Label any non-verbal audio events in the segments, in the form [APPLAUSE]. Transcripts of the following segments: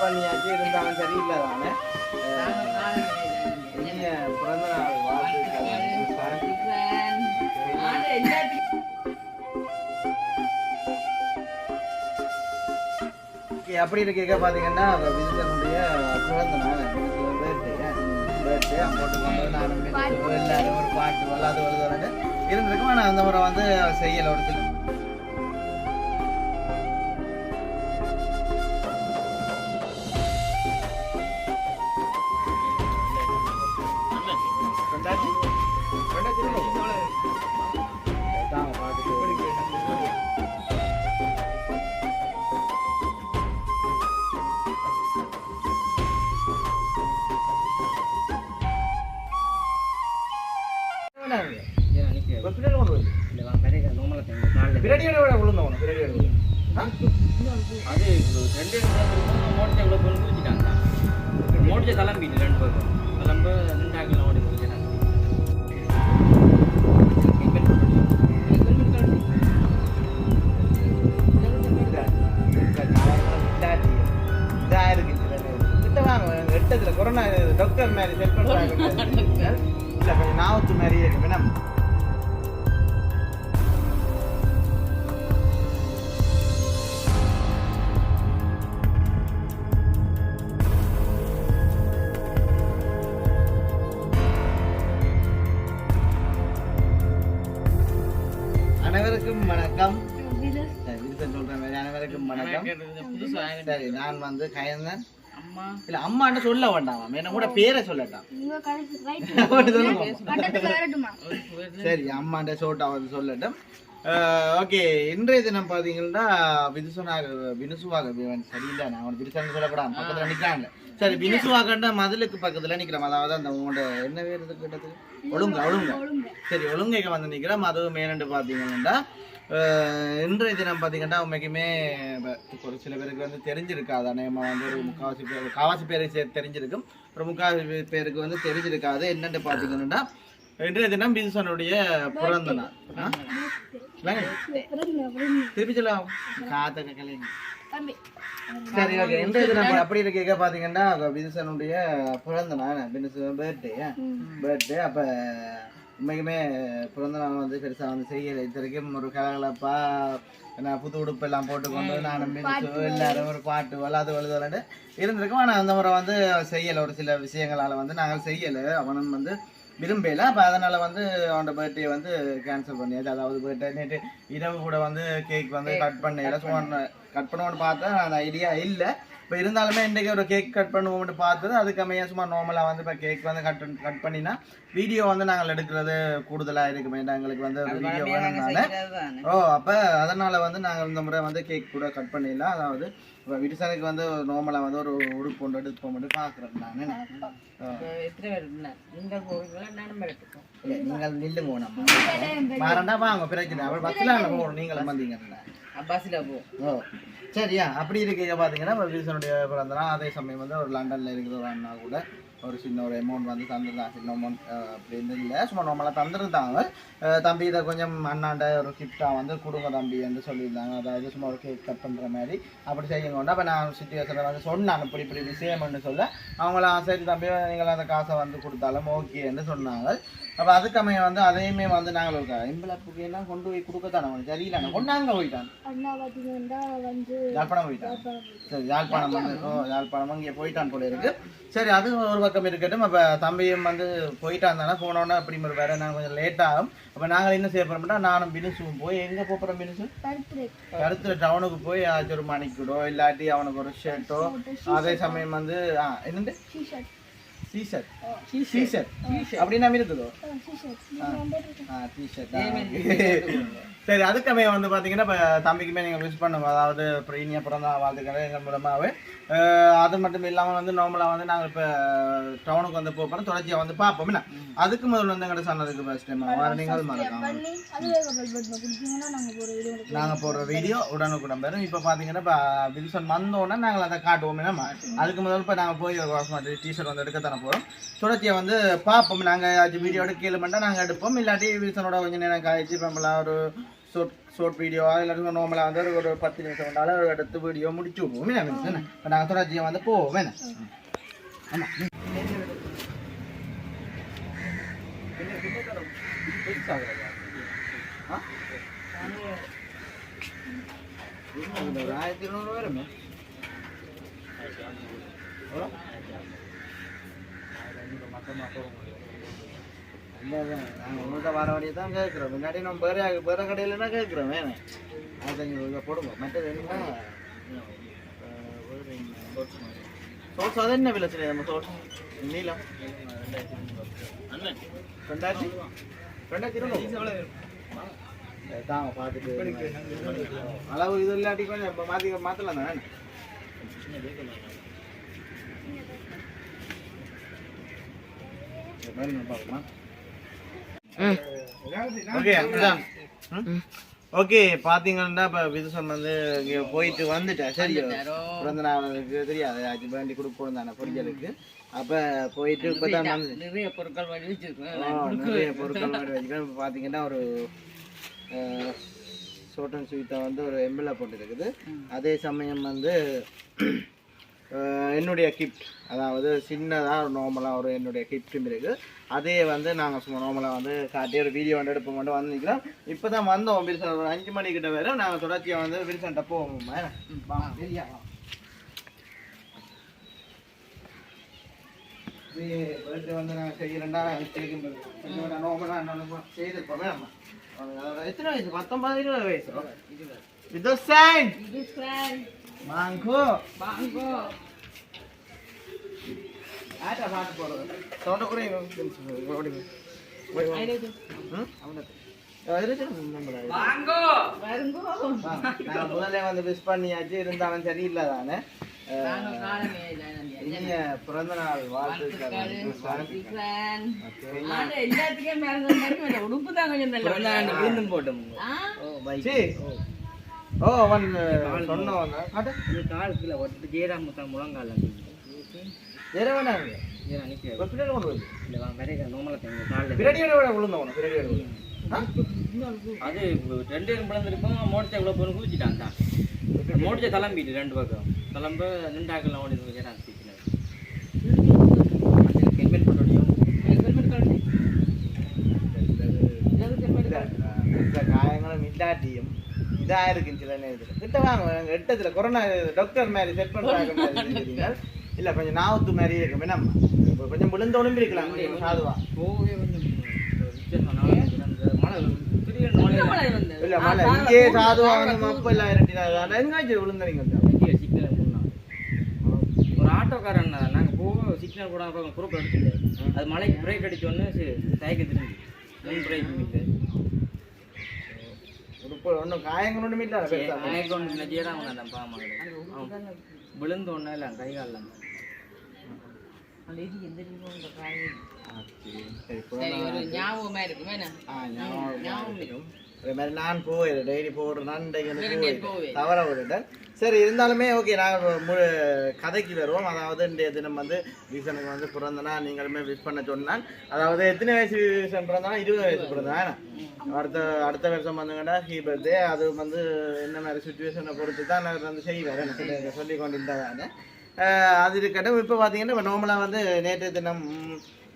பண்ணியாச்சு இருந்தாலும் சரியில்லை தானே பிறந்த நாள் ஓகே அப்படி இருக்க பார்த்தீங்கன்னா விஜயனுடைய பிறந்த நாள் பர்த்டே பர்த்டே வீட்டுக்கு எல்லாரும் ஒரு பாட்டு வல்லாது வருது இருந்திருக்கும் ஆனால் அந்த முறை வந்து செய்யலை ஒரு சில விழுந்தோம். ரெண்டு பேரும் கிளம்ப நின்றாங்க ஓடி முடிஞ்சாங்க இதா, இதா, இதாச்சு. இதா இருக்கு இதுல. கிட்ட வாங்க, கொரோனா டாக்டர் மாதிரி செட் பண்ணுறாங்க இல்லை கொஞ்சம் நாவத்து மாதிரியே இருக்கு. வேணாம். அனைவருக்கும் வணக்கம். சரி, வில்சன் சொல்ற மாதிரி அனைவருக்கும் வணக்கம் சரி நான் வந்து கயந்தன் இல்ல அம்மான்னு சொல்ல வேண்டாம் என்ன கூட பேரை சொல்லட்டான் சரி அம்மாண்ட சோட்டா வந்து சொல்லட்டும். ஓகே. இன்றைய தினம் பார்த்தீங்கன்னா விதுசுனாக வினுசுவாக சரியில்லை. நான் அவன் விதுசான்னு சொல்லக்கூடாது பக்கத்தில் நிற்கிறாங்க சரி வினுசுவாகண்ட மதிலுக்கு பக்கத்தில் நிற்கிறோம் அதாவது அந்த உங்களோட என்ன இது கேட்டது ஒழுங்க. ஒழுங்க சரி ஒழுங்கைக்கு வந்து நிற்கிறோம் அதுவும் மேலண்டு பார்த்தீங்கன்னா அஹ், இன்றைய தினம் பார்த்தீங்கன்னா உண்மைக்குமே ஒரு சில பேருக்கு வந்து தெரிஞ்சிருக்காது. அநேகமாக வந்து ஒரு முக்காவாசி பேர் காவாசி பேருக்கு தெரிஞ்சிருக்கும். ஒரு முக்காவாசி பேருக்கு வந்து தெரிஞ்சிருக்காது. என்னென்னு பார்த்தீங்கன்னா இன்றைய தினம் பிதுசனுடைய பிறந்த நாள்? திருப்பி சொல்ல காத்த கலைங்க. சரி ஓகே. இன்றைய தினம் அப்படி இருக்க. பார்த்தீங்கன்னா பிதுசனுடைய பிறந்த நாள் பிதுசு பர்த்டே பர்த்டே அப்போ உண்மைக்குமே பிறந்த நாள் வந்து பெருசாக வந்து செய்யலை. இது வரைக்கும் ஒரு கலகலப்பா நான் புது உடுப்பு எல்லாம் போட்டுக்கொண்டு நானும் பிடிச்சு எல்லாரும் ஒரு பாட்டு வல்லாது வலுதலன்னு இருந்திருக்கும். ஆனால் அந்த முறை வந்து செய்யலை. ஒரு சில விஷயங்களால் வந்து நாங்கள் செய்யலை. அவனும் வந்து விரும்பல. அப்போ அதனால் வந்து அவனோட பர்த்டே வந்து கேன்சல் பண்ணியாச்சு. அதாவது பர்த்டே நேற்று இரவு கூட வந்து கேக் வந்து கட் பண்ணல. சும்மா கட் பண்ணுவோன்னு பார்த்தா அந்த ஐடியா இல்லை. இப்போ இருந்தாலுமே இன்றைக்கி ஒரு கேக் கட் பண்ணுவோம்னு பார்த்தது. அதுக்கு அமைய சும்மா நார்மலாக வந்து இப்போ கேக் வந்து கட் கட் பண்ணினா வீடியோ வந்து நாங்கள் எடுக்கிறது கூடுதலாக இருக்குமே. எங்களுக்கு வந்து வீடியோ வேணும்னால. ஓ அப்போ அதனால் வந்து நாங்கள் இந்த முறை வந்து கேக் கூட கட் பண்ணிடலாம். அதாவது இப்போ விடுசனுக்கு வந்து நார்மலாக வந்து ஒரு உடுப்பு ஒன்று எடுத்து மட்டும் பார்க்குறேன் நான் எத்தனை பேர் இருந்தா? நீங்க போவீங்களா நானும் வரட்டுமா? இல்லை நீங்கள் நில்லுங்க நம்ம மாறண்டா வாங்க பிரச்சனை அவள் பஸ்ஸில் போகணும் நீங்களும் வந்தீங்கல்ல. பஸ்ல போ. ஓ சரியா. அப்படி இருக்க பார்த்தீங்கன்னா இப்போ வில்சனுடைய பிறந்த நாள் அதே சமயம் வந்து ஒரு லண்டனில் இருக்கிற ஒரு அண்ணா கூட. ஒரு சின்ன ஒரு அமௌண்ட் வந்து தந்துருந்தாங்க சின்ன அமௌண்ட் அப்படின்னு இல்லை. சும்மா நம்மளாக தந்துருந்தாங்க. தம்பி இதை கொஞ்சம் அண்ணாண்ட ஒரு கிஃப்டாக வந்து கொடுங்க தம்பி என்று சொல்லியிருந்தாங்க. அதாவது சும்மா ஒரு கேக் கட் பண்ணுற மாதிரி. அப்படி செய்யுங்க அப்போ நான் சுச்சுவேஷனில் வந்து சொன்னாங்க. இப்படி இப்படி விஷயம்னு சொல்ல. அவங்களாம் சரி தம்பி நீங்கள் அந்த காசை வந்து கொடுத்தாலும் ஓகேன்னு சொன்னாங்க. அப்போ அதுக்கமைய வந்து அதையுமே வந்து நாங்கள் ஒரு எம்பளப்புக்கு எல்லாம் கொண்டு போய் கொடுக்கத்தானே அவனுக்கு தெரியல கொண்டாங்க போயிட்டான். யாழ்ப்பாணம் போயிட்டான். சரி யாழ்ப்பாணம் வந்து யாழ்ப்பாணம் இங்கே போயிட்டான் போல இருக்கு. சரி அது ஒரு பக்கம் இருக்கட்டும். அப்போ தம்பியும் வந்து போயிட்டான் தானே போனோன்னே அப்படி ஒரு வேற நான் கொஞ்சம் லேட் ஆகும். அப்போ நாங்கள் என்ன செய்ய போகிறோம்னா நானும் பினுசுவும் போய் எங்கே போகிறோம் பினுசு? பருப்பு கருத்து டவுனுக்கு போய் ஏதாச்சும் ஒரு மணிக்கூடோ இல்லாட்டி அவனுக்கு ஒரு ஷர்ட்டோ அதே சமயம் வந்து ஆ என்னண்டு டிஷர்ட் அப்படின்னா இருக்குதோ ஆ டிஷர்ட் சரி அதுக்கமே வந்து பார்த்தீங்கன்னா இப்போ தம்பிக்குமே நீங்கள் விஷ் பண்ணுங்க. அதாவது இனிய பிறந்த வாழ்த்துக்களை எங்கள் மூலமாகவே அது மட்டும் இல்லாமல் வந்து நார்மலாக வந்து நாங்கள் இப்போ டவுனுக்கு வந்து போகிறோம் தொடர்ச்சியாக வந்து பார்ப்போம். என்ன? அதுக்கு முதல்ல வந்து எங்கள்கிட்ட சொன்னதுக்கு ஃபர்ஸ்ட் டைம் வர நீங்கள் மறக்காம. நாங்கள் ஒரு போடுற வீடியோ உடனுக்குடன் பெறும் இப்போ பார்த்தீங்கன்னா இப்போ வில்சன் வந்தோடனே நாங்கள் அதை காட்டுவோம். என்ன? அதுக்கு முதல்ல இப்போ நாங்கள் போய் டிஷர்ட் வந்து எடுக்க தானே போகிறோம் தொடர்ச்சியை வந்து பார்ப்போம். நாங்கள் வீடியோ மட்டும் நாங்கள் எடுப்போம். இல்லாட்டி வில்சனோட கொஞ்சம் நேரம் கழிச்சு நம்மளாம் ஒரு ஷார்ட் ஷோர்ட் வீடியோ இல்லாட்டி நார்மலாக வந்து ஒரு- ஒரு பத்து நிமிஷம் கொண்டாலும் எடுத்து வீடியோ முடிச்சு விடுவோம். என்ன வில்சன்? இப்போ நாங்கள் தொடர்ச்சியை வந்து போவோம். என்ன? ஆமாம் ஆயிரத்தி இருநூறு வருமே எவ்வளோ? இல்லைதான் நாங்கள் உங்கள்கிட்ட வர வழியை தான் கேட்குறோம். முன்னாடி நம்ம வேறு வேறு கடையிலனா கேட்குறோம். வேணும். ஆயிரத்தஞ்சு ரூபா போடுவோம். மற்றது என்ன? சோட்ஸ் அது என்ன விலை சரி நம்ம சோட்ஸ் நீளம்? ரெண்டாயிரத்தி? ரெண்டாயிரத்தி தாங்க பார்த்துட்டு அளவு இது இல்லாட்டி கொஞ்சம் மாற்றி மாற்றலாம் தானே ஓகே அதான் ஓகே பாத்தீங்கன்னா இப்ப விதுசன் வந்து இங்க போயிட்டு வந்துட்டேன் சரி பிறந்த நாளுக்கு தெரியாது. அது வேண்டி கொடுக்கணும் தானே பொரியலுக்கு அப்ப போயிட்டு இப்பதான் வந்து நிறைய பொருட்கள் வாங்கி வச்சிருக்கேன் நிறைய பொருட்கள் மாதிரி வச்சுக்கிறேன் இப்போ பார்த்தீங்கன்னா ஒரு சோட்டன் ஸ்வீட்டை வந்து ஒரு எம்பிள போட்டுருக்குது. அதே சமயம் வந்து என்னுடைய கிஃப்ட் அதாவது சின்னதாக நார்மலாக ஒரு என்னுடைய கிஃப்ட்டும் இருக்குது அதே வந்து நாங்கள் சும்மா நார்மலாக வந்து காட்டி ஒரு வீடியோ வந்து எடுப்போம் கொண்டு வந்து நிற்கிறோம் இப்போ தான் வந்தோம் வில்சன். ஒரு அஞ்சு மணிக்கிட்ட வேறு நாங்கள் தொடர்ச்சியாக வந்து வில்சன்ட்ட போவோம். வெளியா. பர்த்டே வந்து நான் செய்யறேன்டா செய்யும் நார்மலாக செய்திருப்போம் வேணாமா எத்தனை வயசு? பத்தொன்பது இருபது வயசு? இது சைன் இது friend. மாங்கோ வாங்கோ. வாங்கோ. நான் முதல்ல வந்து மிஸ் பண்ணியாச்சு இருந்தாலும் சரியில்லை தானே பிறந்த நாள் வாழ்த்துக்கள் உடுப்பு தான் கொஞ்சம் போட்டோம் ஓ அவன் சொன்னவன் காட்டு இது கால் கீழே ஒட்டு ஜெயராமுத்தான் முழங்கால வேற நிற்க ஹாஸ்பிட்டல் கொண்டு போய் இல்லை வா நிறைய நோமலை தங்க காலில் பிரடியோட விட விழுந்தவன் பிரடியோட விழுந்து அது ரெண்டு பேரும் பிளந்திருப்போம் மோடிச்சா இவ்வளோ பொண்ணு குளிச்சுட்டான் தான். மோடிச்சா கிளம்பிட்டு ரெண்டு பக்கம். கிளம்ப நின்றாக்கெல்லாம் ஓடி ஜெயராம் சீக்கிரம். ஹெல்மெட் கழட்டு. எதுக்கு helmet கழட்டு? காயங்களும் இல்லாட்டியும் இதா இருக்கு சில நேரத்தில். கிட்ட வாங்க எங்க எட்டத்துல கொரோனா டாக்டர் மாதிரி செட் [LAUGHS] தெரியுதுங்க. இல்ல கொஞ்சம் நாவத்து மாதிரி இருக்கு வேணாம் கொஞ்சம் விழுந்த உடம்பு இருக்கலாம் கொஞ்சம் சாதுவா. இல்ல. மழை இங்கே. சாதுவா வந்து. மப்ப எல்லாம் இரட்டினா எங்காச்சும் சிக்னல் முன்னா ஒரு ஆட்டோக்காரன் நாங்கள் போக சிக்னல் போடாம போக குரூப் எடுத்துட்டு அது மலைக்கு பிரேக் அடிச்சோன்னு சைக்கிள் திரும்பி பிரேக் உடுப்பு ஒன்றும் காயங்கள் ஒன்றும் இல்லை பெருசா. எனக்கு ஒன்று இல்லை. பாமா விழுந்த ஒன்றும் இல்லை கை காலில் இது எந்த ஞாபகமா இருக்கும் ஞாபகம். அதே மாதிரி நான் போவேன் டெய்லி போடுறேன் நான் இன்றைக்கு போவேன். தவற விட்டுட்டேன் சரி இருந்தாலுமே ஓகே நாங்கள் முழு கதைக்கு வருவோம் அதாவது இன்றைய தினம் வந்து வீசனுக்கு வந்து பிறந்தனா நீங்களுமே விஷ் பண்ண சொன்னான் அதாவது எத்தனை வயசு வீசன் பிறந்தனா இருபது வயசு பிறந்தா அடுத்த அடுத்த வருஷம் வந்துங்கன்னா ஹீ பர்த்டே அது வந்து என்ன மாதிரி சுச்சுவேஷனை பொறுத்து தான் நான் வந்து செய்வேன் சொல்லி கொண்டு இருந்தாங்க அது இருக்கட்டும் இப்போ பார்த்தீங்கன்னா இப்போ நார்மலாக வந்து நேற்று தினம்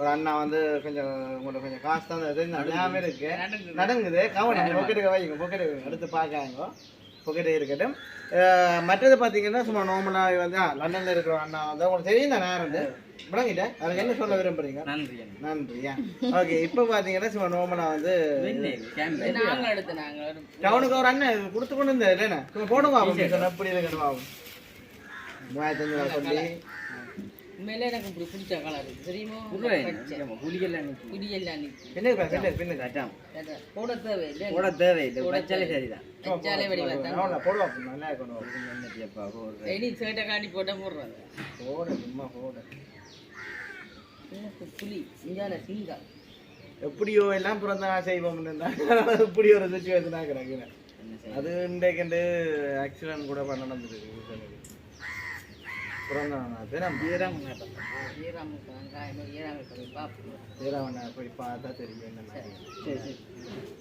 ஒரு அண்ணா வந்து கொஞ்சம் உங்கள்ட்ட கொஞ்சம் காசு தான் எல்லாமே இருக்கு. நடங்குது கவனம் பொக்கெட்டுக்கு வைங்க பொக்கெட்டு எடுத்து பார்க்காங்க பொக்கெட்டு இருக்கட்டும். மற்றது பார்த்தீங்கன்னா சும்மா நார்மலாக வந்து லண்டன்ல இருக்கிற அண்ணா வந்து உங்களுக்கு தெரியும் தான் நான் வந்து விளங்கிட்டேன். அதுக்கு என்ன சொல்ல விரும்புறீங்க? நன்றி. நன்றியா? ஓகே இப்போ பார்த்தீங்கன்னா சும்மா நார்மலாக வந்து டவுனுக்கு ஒரு அண்ணன் கொடுத்து கொண்டு இருந்தேன் இல்லைண்ணா? சும்மா போடுங்க எப்படி இருக்கணும் ஆகும் மூவாயிரத்தி அஞ்சு ரூபா சொல்லி. உண்மையிலே எனக்கு இப்படி பிடிச்ச கலர் தெரியுமா. குடியெல்லாம் நிக்கு. பின்னுக்கு பாரு, பின்னுக்கு பின்னுக்கு அதான். அதான். போட தேவையில்லை. போட தேவையில்லை. வச்சாலே சரிதான். வச்சாலே வடிவா தான் அவனை போடுவான் நல்லா இருக்கணும். ரெடி சேட்டை காட்டி போட்ட போடுறாங்க போட சும்மா போட. எனக்கு புலி இந்தியால சிங்கம் எப்படியோ எல்லாம் பிறந்த நாள் செய்வோம் இப்படி ஒரு சுச்சுவேஷனாக கிடக்குறேன்? அது இன்றைக்கு ஆக்சிடென்ட் கூட பண்ண நடந்துருக்கு பிறந்த நாள் தினம் ஈராமுக்கு போய் பார்த்தா தெரியும் என்ன மாதிரி சரி சரி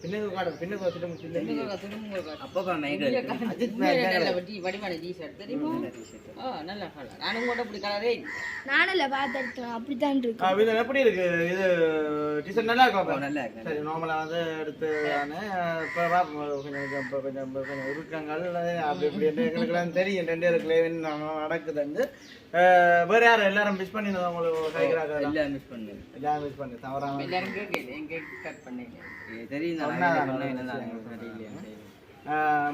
பின்னுக்கு காடு பின்னுக்கு வச்சுட்டு முடிச்சு அப்பப்பா மேகல் வட்டி வடிவான டிஷர்ட் தெரியுமா ஆ நல்ல கலர் நானும் கூட அப்படி கலரே நானும் இல்லை பார்த்து அப்படி இருக்கு இது எப்படி இருக்கு இது டிசைன் நல்லா இருக்கும் நல்லா இருக்கு சரி நார்மலாக வந்து எடுத்து இப்போ கொஞ்சம் கொஞ்சம் கொஞ்சம் உருக்கங்கள் அப்படி இப்படி என்று தெரியும் ரெண்டு இருக்குல்ல நடக்குதுண்டு வேற யாரும் எல்லாரும் மிஸ் பண்ணினது உங்களுக்கு கைகிறாங்க எல்லாம் மிஸ் பண்ணு எல்லாரும் மிஸ் பண்ணி தவறாம எல்லாரும் கேட்கல எங்க கட் பண்ணீங்க? தெரியும்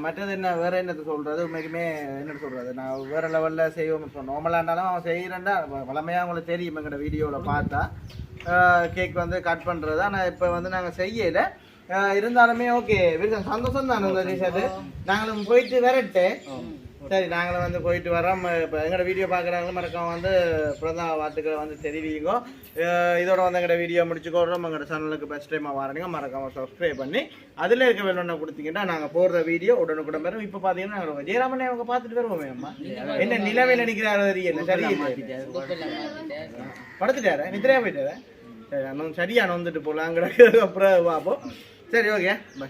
மற்றது என்ன? வேற என்னது சொல்றது? உண்மைக்குமே என்ன சொல்றது? நான் வேற லெவல்ல செய்வோம் இப்போ நார்மலா இருந்தாலும் அவன் செய்யறேன்டா. வளமையா உங்களுக்கு தெரியும் எங்கட வீடியோல பார்த்தா. கேக் வந்து கட் பண்றது. ஆனா இப்போ வந்து நாங்க செய்யல. இருந்தாலுமே ஓகே சந்தோஷம். தான் நாங்களும் போயிட்டு வரட்டு சரி நாங்களும் வந்து போயிட்டு வரோம் இப்போ எங்களோட வீடியோ பார்க்குறாங்க மறக்காம வந்து பிறந்த வாழ்த்துக்களை வந்து தெரிவிங்க. இதோட வந்து எங்களோட வீடியோ முடிச்சுக்கோறோம். எங்களோட சேனலுக்கு பெஸ்ட் டைமாக வரணுங்க. மறக்காம சப்ஸ்கிரைப் பண்ணி அதில் இருக்க வேணும்னு கொடுத்தீங்கன்னா நாங்கள் போடுற வீடியோ உடனுக்குடன் வரும். இப்போ பார்த்தீங்கன்னா நாங்கள் ஜெயராமனே அவங்க பார்த்துட்டு வருவோமே அம்மா. என்ன நிலவையில் நிற்கிறாரு தெரியல. சரியில்லை படுத்துட்டாரு? நித்திரையா போயிட்டாரு? சரி அண்ணன் சரியான வந்துட்டு போகலாம் அங்கே அப்புறம் பார்ப்போம் சரி ஓகே பை